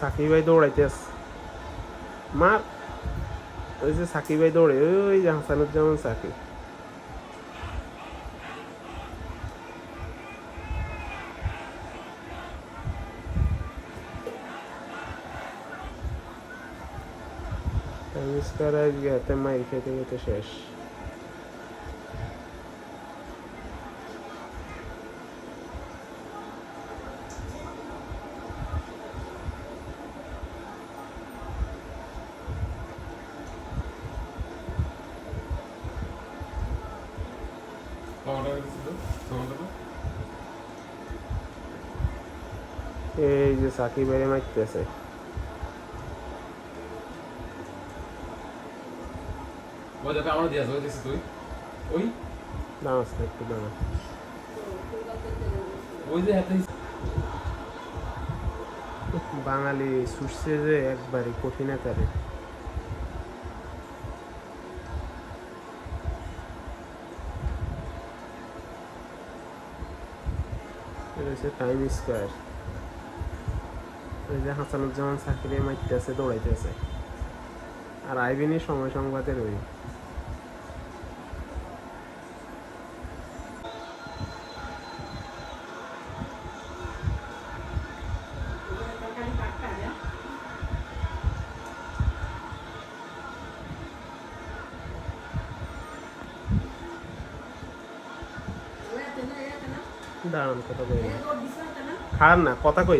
সাকিব ভাই দৌড়াইতে আছে। মার। ওই যে সাকিব ভাই দৌড়ে, ওই যে হাসানুজ্জামান সাকিব। আজকার আজকে হাতে মাইর খেতে খেতে শেষ। এই যে সাকিব ভাই মারতেছে ওই দেখো আমার তুই। একটু দাঁড়া ওই যে হাতে বাঙালি সুসছে যে একবারে কঠিন আকারে। টাইম ওই যে হাসানুজ্জামান সাকিরে মারতেছে দৌড়াইতেছে। আর আইবিনি সময় সংবাদের ওই দাঁড়ান কথা কই না। না কথা কই।